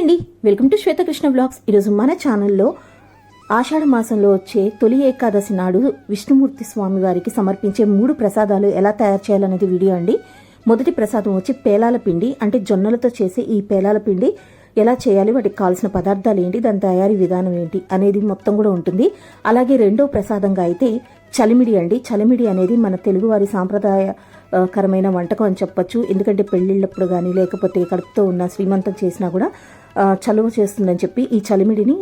అండి. Welcome to Swethakrishna blogs. ఈరోజు మన ఛానల్లో ఆషాఢ మాసంలో వచ్చే తొలి ఏకాదశి నాడు విష్ణుమూర్తి స్వామి వారికి సమర్పించే మూడు ప్రసాదాలు ఎలా తయారు చేయాలనేది వీడియో అండి. మొదటి ప్రసాదం వచ్చి పేలాల పిండి అంటే జొన్నలతో చేసే ఈ పేలాల పిండి. ఎలా చేయాలి వాటికి కావాల్సిన పదార్థాలు ఏంటి దాని తయారీ విధానం ఏంటి అనేది మొత్తం కూడా ఉంటుంది. అలాగే రెండో ప్రసాదంగా అయితే చలిమిడి అండి. చలిమిడి అనేది మన తెలుగువారి సాంప్రదాయకరమైన వంటకం అని చెప్పొచ్చు. ఎందుకంటే పెళ్ళిళ్ళప్పుడు కానీ లేకపోతే కడుపుతో ఉన్న శ్రీమంతం చేసినా కూడా చలువ చేస్తుందని చెప్పి ఈ చలిమిడిని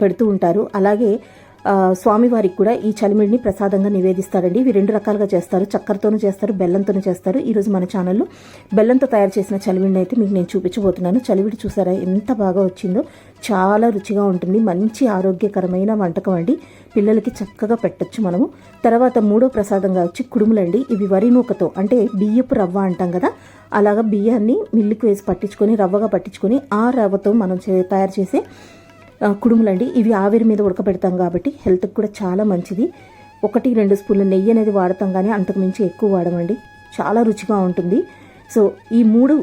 పెడుతూ ఉంటారు. అలాగే స్వామివారికి కూడా ఈ చలిమిడిని ప్రసాదంగా నివేదిస్తారండి. ఇవి రెండు రకాలుగా చేస్తారు. చక్కెరతోనూ చేస్తారు బెల్లంతోనూ చేస్తారు. ఈరోజు మన ఛానల్లో బెల్లంతో తయారు చేసిన చలిమిడిని అయితే మీకు నేను చూపించబోతున్నాను. చలివిడి చూసారా? ఎంత బాగా వచ్చిందో. చాలా రుచిగా ఉంటుంది. మంచి ఆరోగ్యకరమైన వంటకం అండి. పిల్లలకి చక్కగా పెట్టొచ్చు మనము. తర్వాత మూడో ప్రసాదంగా వచ్చి కుడుములండి. ఇవి వరి నూకతో అంటే బియ్యపు రవ్వ అంటాం కదా. అలాగా బియ్యాన్ని మిల్లుకు వేసి పట్టించుకొని రవ్వగా పట్టించుకొని ఆ రవ్వతో మనం చే- తయారు చేసే కుడుములండి. ఇవి ఆవిరి మీద ఉడకబెడతాం కాబట్టి హెల్త్కి కూడా చాలా మంచిది. ఒకటి రెండు స్పూన్ల నెయ్యి అనేది వాడతాం కానీ అంతకు మించి ఎక్కువ వాడమండి. చాలా రుచిగా ఉంటుంది. సో ఈ మూడు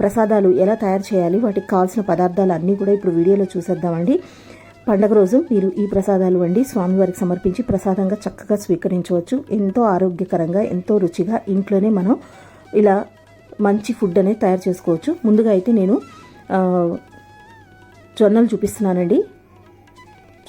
ప్రసాదాలు ఎలా తయారు చేయాలి వాటికి కావాల్సిన పదార్థాలు అన్నీ కూడా ఇప్పుడు వీడియోలో చూసేద్దామండి. పండగ రోజు మీరు ఈ ప్రసాదాలు వండి స్వామివారికి సమర్పించి ప్రసాదంగా చక్కగా స్వీకరించవచ్చు. ఎంతో ఆరోగ్యకరంగా ఎంతో రుచిగా ఇంట్లోనే మనం ఇలా మంచి ఫుడ్ అనేది తయారు చేసుకోవచ్చు. ముందుగా అయితే నేను జొన్నలు చూపిస్తున్నానండి.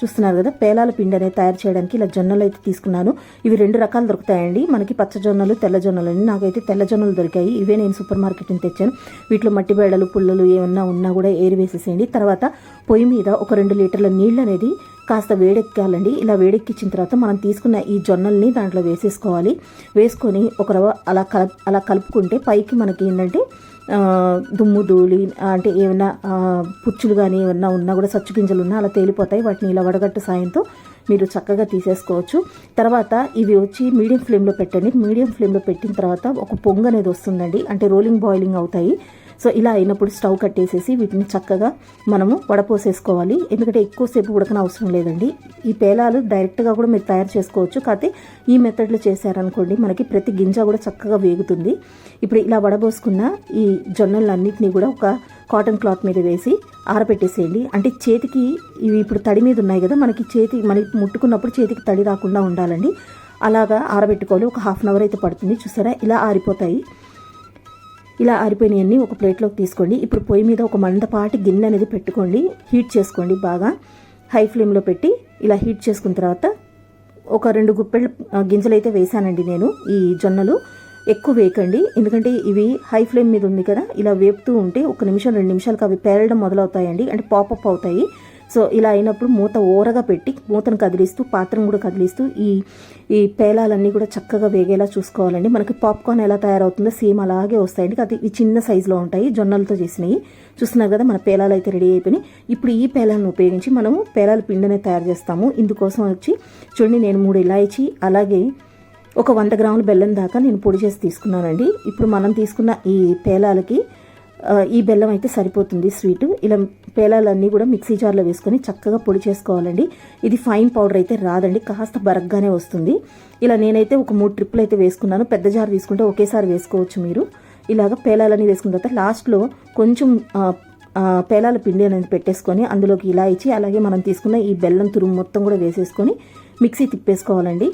చూస్తున్నారు కదా పేలాల పిండి అనేది తయారు చేయడానికి ఇలా జొన్నలు అయితే తీసుకున్నాను. ఇవి రెండు రకాలు దొరుకుతాయండి. మనకి పచ్చ జొన్నలు తెల్ల జొన్నలు అండి. నాకైతే తెల్ల జొన్నలు దొరికాయి. ఇవే నేను సూపర్ మార్కెట్ నుంచి తెచ్చాను. వీటిలో మట్టి బేడలు పుల్లలు ఏమన్నా ఉన్నా కూడా ఏరి వేసేసేయండి. తర్వాత పొయ్యి మీద ఒక రెండు లీటర్ల నీళ్ళు అనేది కాస్త వేడెక్కాలండి. ఇలా వేడెక్కించిన తర్వాత మనం తీసుకున్న ఈ జొన్నల్ని దాంట్లో వేసేసుకోవాలి. వేసుకొని ఒక రవ్వ అలా కల అలా కలుపుకుంటే పైకి మనకి ఏంటంటే దుమ్ము ధూళి అంటే ఏమైనా పుచ్చులు కానీ ఏమన్నా ఉన్నా కూడా సచ్చు గింజలు ఉన్నా అలా తేలిపోతాయి. వాటిని ఇలా వడగట్టు సాయంతో మీరు చక్కగా తీసేసుకోవచ్చు. తర్వాత ఇవి వచ్చి మీడియం ఫ్లేమ్లో పెట్టండి. మీడియం ఫ్లేమ్లో పెట్టిన తర్వాత ఒక పొంగు అనేది వస్తుందండి. అంటే రోలింగ్ బాయిలింగ్ అవుతాయి. సో ఇలా అయినప్పుడు స్టవ్ కట్టేసేసి వీటిని చక్కగా మనము వడపోసేసుకోవాలి. ఎందుకంటే ఎక్కువసేపు ఉడకన అవసరం లేదండి. ఈ పేలాలు డైరెక్ట్గా కూడా మీరు తయారు చేసుకోవచ్చు. కాకపోతే ఈ మెథడ్లో చేశారనుకోండి మనకి ప్రతి గింజ కూడా చక్కగా వేగుతుంది. ఇప్పుడు ఇలా వడబోసుకున్న ఈ జొన్నలన్నింటినీ కూడా ఒక కాటన్ క్లాత్ మీద వేసి ఆరబెట్టేసేయండి అంటే చేతికి ఇవి ఇప్పుడు తడి మీద ఉన్నాయి కదా మనకి చేతి మనకి ముట్టుకున్నప్పుడు చేతికి తడి రాకుండా ఉండాలండి. అలాగా ఆరబెట్టుకోవాలి. ఒక హాఫ్ అన్ అవర్ అయితే పడుతుంది. చూసారా? ఇలా ఆరిపోతాయి. ఇలా ఆరిపోయినవన్నీ ఒక ప్లేట్లోకి తీసుకోండి. ఇప్పుడు పొయ్యి మీద ఒక మందపాటి గిన్నె అనేది పెట్టుకోండి. హీట్ చేసుకోండి బాగా. హై ఫ్లేమ్లో పెట్టి ఇలా హీట్ చేసుకున్న తర్వాత ఒక రెండు గుప్పెళ్ళు గింజలు అయితే వేసానండి నేను ఈ జొన్నలు. ఎక్కువ వేయకండి. ఎందుకంటే ఇవి హై ఫ్లేమ్ మీద ఉంది కదా ఇలా వేపుతూ ఉంటే ఒక నిమిషం రెండు నిమిషాలకు అవి పేరడం మొదలవుతాయండి. అంటే పాపప్ అవుతాయి. సో ఇలా అయినప్పుడు మూత ఓరగా పెట్టి మూతను కదిలిస్తూ పాత్రను కూడా కదిలిస్తూ ఈ ఈ పేలాలన్నీ కూడా చక్కగా వేగేలా చూసుకోవాలండి. మనకి పాప్కార్న్ ఎలా తయారవుతుందో సేమ్ అలాగే వస్తాయండి. అది ఈ చిన్న సైజులో ఉంటాయి జొన్నలతో చేసినవి. చూస్తున్నారు కదా మన పేలాలు అయితే రెడీ అయిపోయినాయి. ఇప్పుడు ఈ పేలాలను ఉపయోగించి మనము పేలాల పిండిని తయారు చేస్తాము. ఇందుకోసం వచ్చి చూడండి నేను మూడు ఇలాయచి అలాగే ఒక వంద గ్రాముల బెల్లం దాకా నేను పొడి చేసి తీసుకున్నానండి. ఇప్పుడు మనం తీసుకున్న ఈ పేలాలకి ఈ బెల్లం అయితే సరిపోతుంది స్వీట్. ఇలా పేలాలన్నీ కూడా మిక్సీ జార్లో వేసుకొని చక్కగా పొడి చేసుకోవాలండి. ఇది ఫైన్ పౌడర్ అయితే రాదండి కాస్త బరగ్గానే వస్తుంది. ఇలా నేనైతే ఒక మూడు ట్రిప్పులు అయితే వేసుకున్నాను. పెద్ద జార్ తీసుకుంటే ఒకేసారి వేసుకోవచ్చు మీరు. ఇలాగ పేలాలన్నీ వేసుకున్న తర్వాత లాస్ట్లో కొంచెం పేలాల పిండి అనేది పెట్టేసుకొని అందులోకి ఇలా ఇచ్చి అలాగే మనం తీసుకున్న ఈ బెల్లం తురుము మొత్తం కూడా వేసేసుకొని మిక్సీ తిప్పేసుకోవాలండి.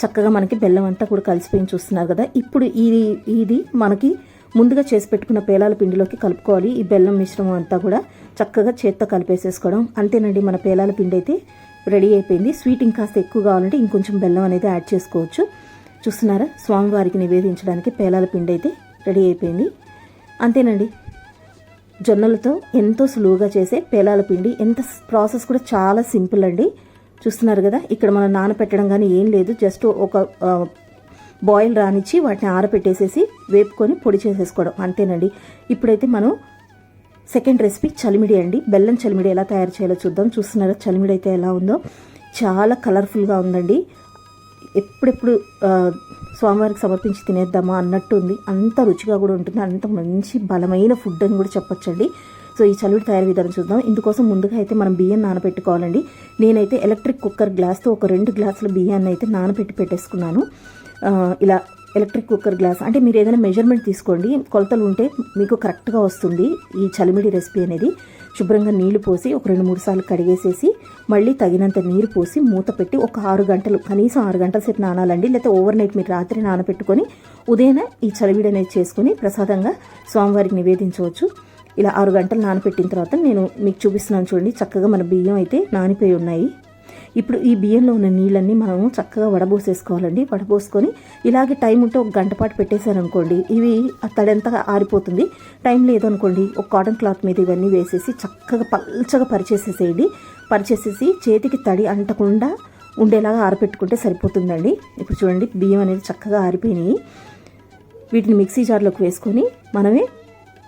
చక్కగా మనకి బెల్లం అంతా కూడా కలిసిపోయి చూస్తున్నారు కదా. ఇప్పుడు ఇది ఇది మనకి ముందుగా చేసి పెట్టుకున్న పేలాల పిండిలోకి కలుపుకోవాలి. ఈ బెల్లం మిశ్రమం అంతా కూడా చక్కగా చేత్తో కలిపేసేసుకోవడం. అంతేనండి మన పేలాల పిండి అయితే రెడీ అయిపోయింది. స్వీట్ ఇంకాస్త ఎక్కువ కావాలంటే ఇంకొంచెం బెల్లం అనేది యాడ్ చేసుకోవచ్చు. చూస్తున్నారా? స్వామివారికి నివేదించడానికి పేలాల పిండి అయితే రెడీ అయిపోయింది. అంతేనండి జొన్నలతో ఎంతో సులువుగా చేసే పేలాల పిండి. ఎంత ప్రాసెస్ కూడా చాలా సింపుల్ అండి. చూస్తున్నారు కదా ఇక్కడ మనం నానపెట్టడం కానీ ఏం లేదు. జస్ట్ ఒక బాయిల్ రానిచ్చి వాటిని ఆరపెట్టేసేసి వేపుకొని పొడి చేసేసుకోవడం. అంతేనండి. ఇప్పుడైతే మనం సెకండ్ రెసిపీ చలిమిడి అండి. బెల్లం చలిమిడి ఎలా తయారు చేయాలో చూద్దాం. చూస్తున్నారా చలిమిడి అయితే ఎలా ఉందో? చాలా కలర్ఫుల్గా ఉందండి. ఎప్పుడెప్పుడు స్వామివారికి సమర్పించి తినేద్దామా అన్నట్టు ఉంది అంత రుచిగా కూడా ఉంటుంది. అంత మంచి బలమైన ఫుడ్ అని కూడా చెప్పొచ్చండి. సో ఈ చలివిడి తయారు విధానం చూద్దాం. ఇందుకోసం ముందుగా అయితే మనం బియ్యం నానబెట్టుకోవాలండి. నేనైతే ఎలక్ట్రిక్ కుక్కర్ గ్లాస్తో ఒక రెండు గ్లాసుల బియ్యాన్ని అయితే నానబెట్టి పెట్టేసుకున్నాను. ఇలా ఎలక్ట్రిక్ కుక్కర్ గ్లాస్ అంటే మీరు ఏదైనా మెజర్మెంట్ తీసుకోండి. కొలతలు ఉంటే మీకు కరెక్ట్గా వస్తుంది ఈ చలిమిడి రెసిపీ అనేది. శుభ్రంగా నీళ్ళు పోసి ఒక రెండు మూడు సార్లు కడిగేసేసి మళ్ళీ తగినంత నీరు పోసి మూత పెట్టి ఒక ఆరు గంటలు కనీసం ఆరు గంటల సేపు నానాలండి. లేకపోతే ఓవర్ నైట్ మీరు రాత్రి నానబెట్టుకొని ఉదయం ఈ చలివిడి అనేది చేసుకొని ప్రసాదంగా స్వామివారికి నివేదించవచ్చు. ఇలా ఆరు గంటలు నానబెట్టిన తర్వాత నేను మీకు చూపిస్తున్నాను చూడండి. చక్కగా మన బియ్యం అయితే నానిపోయి ఉన్నాయి. ఇప్పుడు ఈ బియ్యంలో ఉన్న నీళ్ళన్నీ మనము చక్కగా వడబోసేసుకోవాలండి. వడబోసుకొని ఇలాగే టైం ఉంటే ఒక గంట పాటు పెట్టేశారనుకోండి ఇవి తడంతగా ఆరిపోతుంది. టైం లేదనుకోండి ఒక కాటన్ క్లాత్ మీద ఇవన్నీ వేసేసి చక్కగా పల్చగా పరిచేసేసేయండి. పరిచేసేసి చేతికి తడి అంటకుండా ఉండేలాగా ఆరపెట్టుకుంటే సరిపోతుందండి. ఇప్పుడు చూడండి బియ్యం అనేది చక్కగా ఆరిపోయినాయి. వీటిని మిక్సీ జార్లోకి వేసుకొని మనమే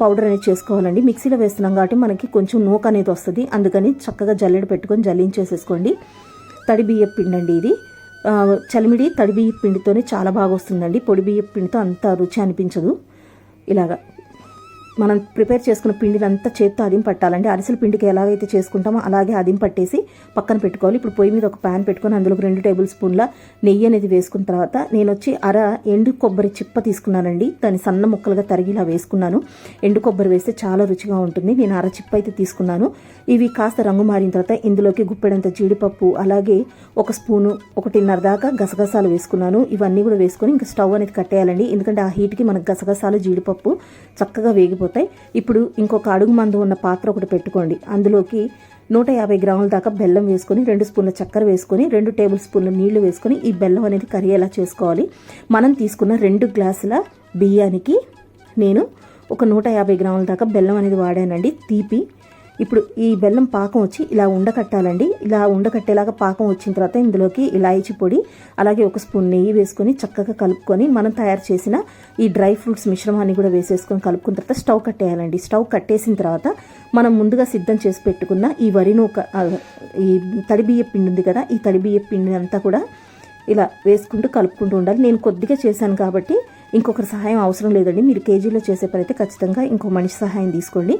పౌడర్ అనేది చేసుకోవాలండి. మిక్సీలో వేస్తున్నాం కాబట్టి మనకి కొంచెం నూక అనేది వస్తుంది. అందుకని చక్కగా జల్లెడ పెట్టుకొని జల్లించేసేసుకోండి. తడి బియ్య పిండి అండి ఇది. ఆ, చలిమిడి తడి బియ్య పిండితోనే చాలా బాగా వస్తుందండి. పొడి బియ్య పిండితో అంత రుచి అనిపించదు. ఇలాగా. మనం ప్రిపేర్ చేసుకున్న పిండిని అంతా చేత్తో అదిం పట్టాలండి. అరిసెల పిండికి ఎలాగైతే చేసుకుంటామో అలాగే అదిం పట్టేసి పక్కన పెట్టుకోవాలి. ఇప్పుడు పొయ్యి మీద ఒక ప్యాన్ పెట్టుకొని అందులోకి రెండు టేబుల్ స్పూన్ల నెయ్యి అనేది వేసుకున్న తర్వాత నేను వచ్చి అర ఎండు కొబ్బరి చిప్ప తీసుకున్నానండి. దాన్ని సన్న ముక్కలుగా తరిగి ఇలా వేసుకున్నాను. ఎండు కొబ్బరి వేస్తే చాలా రుచిగా ఉంటుంది. నేను అర చిప్ప అయితే తీసుకున్నాను. ఇవి కాస్త రంగు మారిన తర్వాత ఇందులోకి గుప్పెడంత జీడిపప్పు అలాగే ఒక స్పూను ఒకటిన్నర దాకా గసగసాలు వేసుకున్నాను. ఇవన్నీ కూడా వేసుకొని ఇంకా స్టవ్ అనేది కట్టేయాలండి. ఎందుకంటే ఆ హీట్కి మనకు గసగసాలు జీడిపప్పు చక్కగా వేగిపోతుంది వేగిపోతాయి ఇప్పుడు ఇంకొక అడుగు మందు ఉన్న పాత్ర ఒకటి పెట్టుకోండి. అందులోకి నూట యాభై గ్రాముల దాకా బెల్లం వేసుకొని రెండు స్పూన్ల చక్కెర వేసుకొని రెండు టేబుల్ స్పూన్ల నీళ్ళు వేసుకొని ఈ బెల్లం అనేది కరిగేలా చేసుకోవాలి. మనం తీసుకున్న రెండు గ్లాసుల బియ్యానికి నేను ఒక నూట యాభై గ్రాముల దాకా బెల్లం అనేది వాడానండి. తీపి ఇప్పుడు ఈ బెల్లం పాకం వచ్చి ఇలా ఉండకట్టాలండి. ఇలా ఉండకట్టేలాగా పాకం వచ్చిన తర్వాత ఇందులోకి ఇలాయచి పొడి అలాగే ఒక స్పూన్ నెయ్యి వేసుకొని చక్కగా కలుపుకొని మనం తయారు చేసిన ఈ డ్రై ఫ్రూట్స్ మిశ్రమాన్ని కూడా వేసేసుకొని కలుపుకున్న తర్వాత స్టవ్ కట్టేయాలండి. స్టవ్ కట్టేసిన తర్వాత మనం ముందుగా సిద్ధం చేసి పెట్టుకున్న ఈ వరి నూక ఈ తడిబియ్య పిండి ఉంది కదా ఈ తడిబియ్య పిండి అంతా కూడా ఇలా వేసుకుంటూ కలుపుకుంటూ ఉండాలి. నేను కొద్దిగా చేశాను కాబట్టి ఇంకొకరి సహాయం అవసరం లేదండి. మీరు కేజీలో చేసే పని అయితే ఖచ్చితంగా ఇంకో మనిషి సహాయం తీసుకోండి.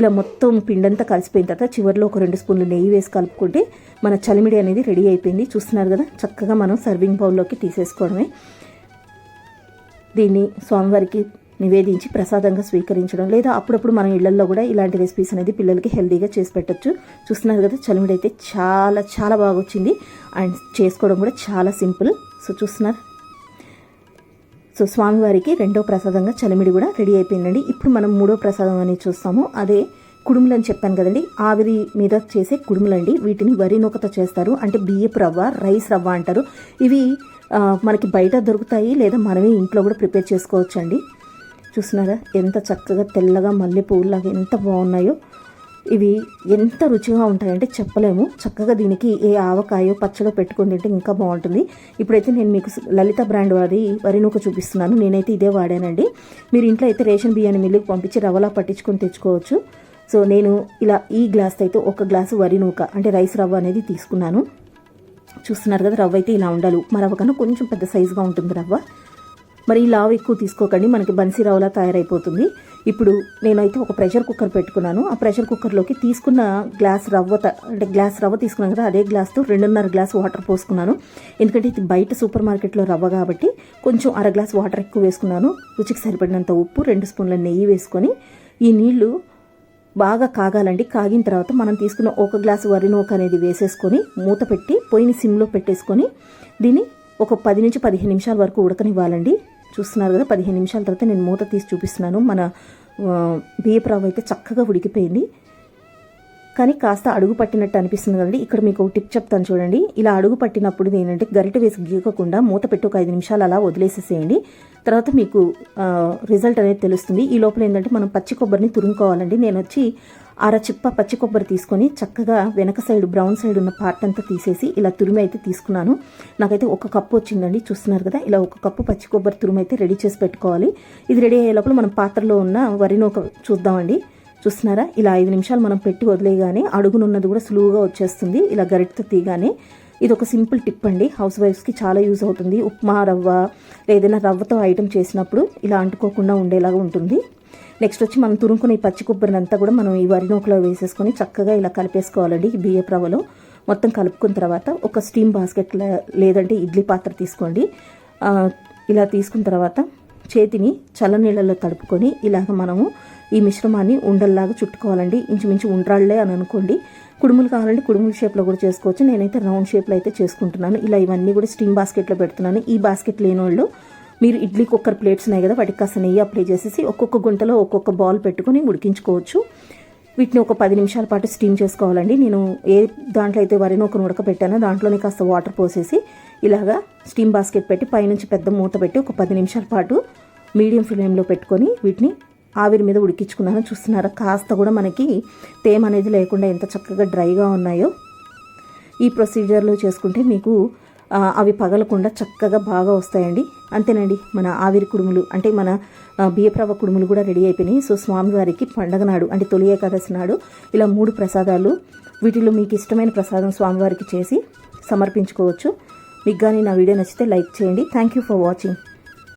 ఇలా మొత్తం పిండంతా కలిసిపోయిన తర్వాత చివరిలో ఒక రెండు స్పూన్లు నెయ్యి వేసి కలుపుకుంటే మన చలిమిడి అనేది రెడీ అయిపోయింది. చూస్తున్నారు కదా చక్కగా మనం సర్వింగ్ బౌల్లోకి తీసేసుకోవడమే. దీన్ని స్వామివారికి నివేదించి ప్రసాదంగా స్వీకరించడం లేదా అప్పుడప్పుడు మనం ఇళ్ళలో కూడా ఇలాంటి రెసిపీస్ అనేది పిల్లలకి హెల్దీగా చేసి పెట్టచ్చు. చూస్తున్నారు కదా చలిమిడి అయితే చాలా చాలా బాగా వచ్చింది అండ్ చేసుకోవడం కూడా చాలా సింపుల్. సో చూస్తున్నారు. సో స్వామివారికి రెండో ప్రసాదంగా చలిమిడి కూడా రెడీ అయిపోయిందండి. ఇప్పుడు మనం మూడో ప్రసాదం అనేది చూస్తాము. అదే కుడుములు అని చెప్పాను కదండి. ఆవిరి మీద చేసే కుడుములండి. వీటిని వరి నూకతో చేస్తారు. అంటే బియ్యపు రవ్వ రైస్ రవ్వ అంటారు. ఇవి మనకి బయట దొరుకుతాయి లేదా మనమే ఇంట్లో కూడా ప్రిపేర్ చేసుకోవచ్చండి. చూసినారా? ఎంత చక్కగా తెల్లగా మల్లె పువ్వులాగా ఎంత బాగున్నాయో. ఇవి ఎంత రుచిగా ఉంటాయంటే చెప్పలేము. చక్కగా దీనికి ఏ ఆవకాయో పచ్చడో పెట్టుకుని తింటే ఇంకా బాగుంటుంది. ఇప్పుడైతే నేను మీకు లలిత బ్రాండ్ వారి వరి నూక చూపిస్తున్నాను. నేనైతే ఇదే వాడానండి. మీరు ఇంట్లో అయితే రేషన్ బియ్యాన్ని మిల్లుకి పంపించి రవ్వలా పట్టించుకొని తెచ్చుకోవచ్చు. సో నేను ఇలా ఈ గ్లాస్ అయితే ఒక గ్లాసు వరి నూక అంటే రైస్ రవ్వ అనేది తీసుకున్నాను. చూస్తున్నారు కదా రవ్వ అయితే ఇలా ఉండాలి. ఉప్మా రవ్వ కన్నా కొంచెం పెద్ద సైజుగా ఉంటుంది రవ్వ. మరి ఈ లావు ఎక్కువ తీసుకోకండి మనకి బన్సీ రవ్వలా తయారైపోతుంది. ఇప్పుడు నేనైతే ఒక ప్రెషర్ కుక్కర్ పెట్టుకున్నాను. ఆ ప్రెషర్ కుక్కర్లోకి తీసుకున్న గ్లాస్ రవ్వ అంటే గ్లాస్ రవ్వ తీసుకున్నాను కదా అదే గ్లాస్తో రెండున్నర గ్లాస్ వాటర్ పోసుకున్నాను. ఎందుకంటే ఇది బయట సూపర్ మార్కెట్లో రవ్వ కాబట్టి కొంచెం అర గ్లాస్ వాటర్ ఎక్కువ వేసుకున్నాను. రుచికి సరిపడినంత ఉప్పు రెండు స్పూన్ల నెయ్యి వేసుకొని ఈ నీళ్ళు బాగా కాగాలండి. కాగిన తర్వాత మనం తీసుకున్న ఒక గ్లాసు వరినోక అనేది వేసేసుకొని మూత పెట్టి పొయ్యిని సిమ్లో పెట్టేసుకొని దీన్ని ఒక పది నుంచి పదిహేను నిమిషాల వరకు ఉడకనివ్వాలండి. చూస్తున్నారు కదా పదిహేను నిమిషాల తర్వాత నేను మూత తీసి చూపిస్తున్నాను. మన ఆ, బియ్యపు రవ్వ అయితే చక్కగా ఉడికిపోయింది. కానీ కాస్త అడుగు పట్టినట్టు అనిపిస్తుంది కదండి. ఇక్కడ మీకు ఒక టిప్ చెప్తాను చూడండి. ఇలా అడుగు పట్టినప్పుడు ఏంటంటే గరిట వేసి గీకకుండా మూత పెట్టి ఒక ఐదు నిమిషాలు అలా వదిలేసేసేయండి. తర్వాత మీకు రిజల్ట్ అనేది తెలుస్తుంది. ఈ లోపల ఏంటంటే మనం పచ్చి కొబ్బరిని తురుముకోవాలండి. నేను వచ్చి అర చిప్ప పచ్చి కొబ్బరి తీసుకొని చక్కగా వెనక సైడ్ బ్రౌన్ సైడ్ ఉన్న పార్ట్ అంతా తీసేసి ఇలా తురిమి అయితే తీసుకున్నాను. నాకైతే ఒక కప్పు వచ్చిందండి. చూస్తున్నారు కదా ఇలా ఒక కప్పు పచ్చి కొబ్బరి తురుము అయితే రెడీ చేసి పెట్టుకోవాలి. ఇది రెడీ అయ్యే లోపల మనం పాత్రలో ఉన్న వరి నూక చూద్దామండి. చూస్తున్నారా? ఇలా ఐదు నిమిషాలు మనం పెట్టి వదిలేయగానే అడుగునున్నది కూడా సులువుగా వచ్చేస్తుంది. ఇలా గరిటతో తీయగానే ఇది ఒక సింపుల్ టిప్ అండి. హౌస్ వైఫ్స్కి చాలా యూజ్ అవుతుంది. ఉప్మా రవ్వ ఏదైనా రవ్వతో ఐటమ్ చేసినప్పుడు ఇలా అంటుకోకుండా ఉండేలాగా ఉంటుంది. నెక్స్ట్ వచ్చి మనం తురుముకున్న ఈ పచ్చి కొబ్బరిని అంతా కూడా మనం ఈ వరి నూకలో వేసేసుకొని చక్కగా ఇలా కలిపేసుకోవాలండి. ఈ బియ్యపు రవ్వలో మొత్తం కలుపుకున్న తర్వాత ఒక స్టీమ్ బాస్కెట్ లేదంటే ఇడ్లీ పాత్ర తీసుకోండి. ఇలా తీసుకున్న తర్వాత చేతిని చల్లనీళ్ళలో తడుపుకొని ఇలాగ మనము ఈ మిశ్రమాన్ని ఉండల్లాగా చుట్టుకోవాలండి. ఇంచుమించు ఉండ్రాళ్ళే అని అనుకోండి. కుడుములు కావాలంటే కుడుముల షేప్లో కూడా చేసుకోవచ్చు. నేనైతే రౌండ్ షేప్లో అయితే చేసుకుంటున్నాను. ఇలా ఇవన్నీ కూడా స్టీమ్ బాస్కెట్లో పెడుతున్నాను. ఈ బాస్కెట్ లేని వాళ్ళు మీరు ఇడ్లీ కుక్కర్ ప్లేట్స్ ఉన్నాయి కదా వాటికి కాస్త నెయ్యి అప్లై చేసేసి ఒక్కొక్క గుంటలో ఒక్కొక్క బాల్ పెట్టుకొని ఉడికించుకోవచ్చు. వీటిని ఒక పది నిమిషాల పాటు స్టీమ్ చేసుకోవాలండి. నేను ఏ దాంట్లో అయితే వరిని ఒక ఉడకపెట్టానో దాంట్లోనే కాస్త వాటర్ పోసేసి ఇలాగా స్టీమ్ బాస్కెట్ పెట్టి పైనుంచి పెద్ద మూత పెట్టి ఒక పది నిమిషాల పాటు మీడియం ఫ్లేమ్లో పెట్టుకొని వీటిని ఆవిరి మీద ఉడికించుకున్నాను. చూస్తున్నారా? కాస్త కూడా మనకి తేమ అనేది లేకుండా ఎంత చక్కగా డ్రైగా ఉన్నాయో. ఈ ప్రొసీజర్లో చేసుకుంటే మీకు అవి పగలకుండా చక్కగా బాగా వస్తాయండి. అంతేనండి మన ఆవిరి కుడుములు అంటే మన బియ్యప్రవ కుడుములు కూడా రెడీ అయిపోయినాయి. సో స్వామివారికి పండగ నాడు అంటే తొలి ఏకాదశి నాడు ఇలా మూడు ప్రసాదాలు వీటిలో మీకు ఇష్టమైన ప్రసాదం స్వామివారికి చేసి సమర్పించుకోవచ్చు. మీకు కానీ నా వీడియో నచ్చితే లైక్ చేయండి. Thank you for watching